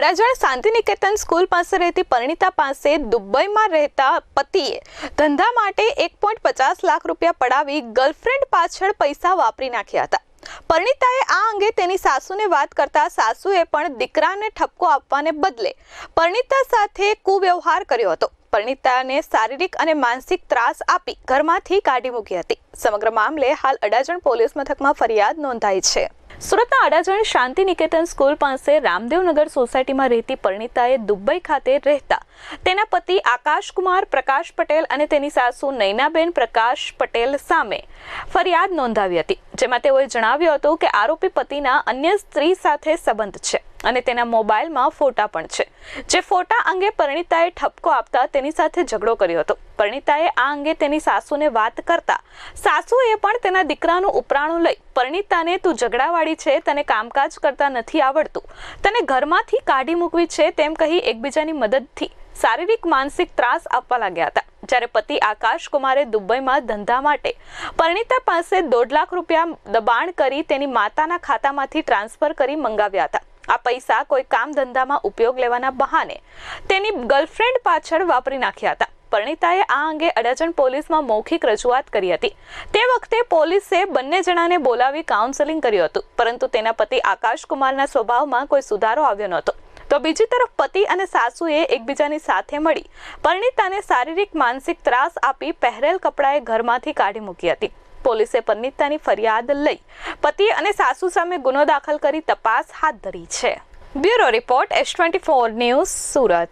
Adajan Shantiniketan school પાસે રહેતી પરિણીતા પાસે દુબઈમાં રહેતા પતિએ ધંધા માટે એક પોઈન્ટ પચાસ લાખ રૂપિયા પડાવી ગર્લફ્રેન્ડ પાછળ પૈસા વાપરી નાખ્યા હતા. પરિણીતાએ આ અંગે તેની સાસુને વાત કરતા સાસુએ પણ દીકરાને ઠપકો આપવાને બદલે પરિણીતા સાથે કુવ્યવહાર કર્યો હતો. પરિણીતાને શારીરિક અને માનસિક ત્રાસ આપી ઘરમાંથી કાઢી મૂકી હતી. સમગ્ર મામલે હાલ અડાજણ પોલીસ મથકમાં ફરિયાદ નોંધાઈ છે. સુરતના અડાજણ શાંતિ નિકેતન સ્કૂલ પાસે રામદેવનગર સોસાયટીમાં રહેતી પરિણીતાએ દુબઈ ખાતે રહેતા. તેના પતિ આકાશકુમાર પ્રકાશ પટેલ અને તેની સાસુ નૈનાબેન પ્રકાશ પટેલ સામે ફરિયાદ નોંધાવી હતી, જેમાં તેઓએ જણાવ્યું હતું કે આરોપી પતિના અન્ય સ્ત્રી સાથે સંબંધ છે. અને તેના મોબાઈલમાં ફોટા પણ છે. જે ફોટા અંગે પરિણીતાએ ઠપકો આપતા તેની સાથે ઝઘડો કર્યો હતો. પરિણીતાએ આ અંગે તેની સાસુને વાત કરતા સાસુએ પણ તેના દીકરાનું ઉપરાણું લઈ પરિણીતાને, તું ઝઘડાવાળી છે, તને કામકાજ કરતા નથી આવડતું. તને ઘરમાંથી કાઢી મૂકવી છે તેમ કહી એકબીજાની મદદથી શારીરિક, માનસિક ત્રાસ આપવા લાગ્યા હતા. જ્યારે પતિ આકાશ કુમારે દુબઈમાં ધંધા માટે પરિણીતા પાસે દોઢ લાખ રૂપિયા દબાણ કરી તેની માતાના ખાતામાંથી ટ્રાન્સફર કરી મંગાવ્યા હતા. આ પૈસા કોઈ કામ ધંધામાં ઉપયોગ લેવાના બહાને તેની ગર્લફ્રેન્ડ પાછળ વાપરી નાખ્યા હતા. પરણીતાએ આ અંગે અડાજણ પોલીસમાં મૌખિક રજૂઆત કરી હતી. તે વખતે પોલીસે બંને જણાને બોલાવી કાઉન્સેલિંગ કર્યું હતું, પરંતુ તેના પતિ આકાશ કુમારના સ્વભાવમાં કોઈ સુધારો આવ્યો નહોતો. તો બીજી તરફ પતિ અને સાસુએ એકબીજાની સાથે મળી પરિણીતાને શારીરિક માનસિક ત્રાસ આપી પહેરેલ કપડાએ ઘરમાંથી કાઢી મૂકી હતી. પોલીસે પરનીતાની ફરિયાદ લઈ પતિ અને સાસુ સામે ગુનો દાખલ કરી તપાસ હાથ ધરી છે. Bureau report S twenty four news Surat.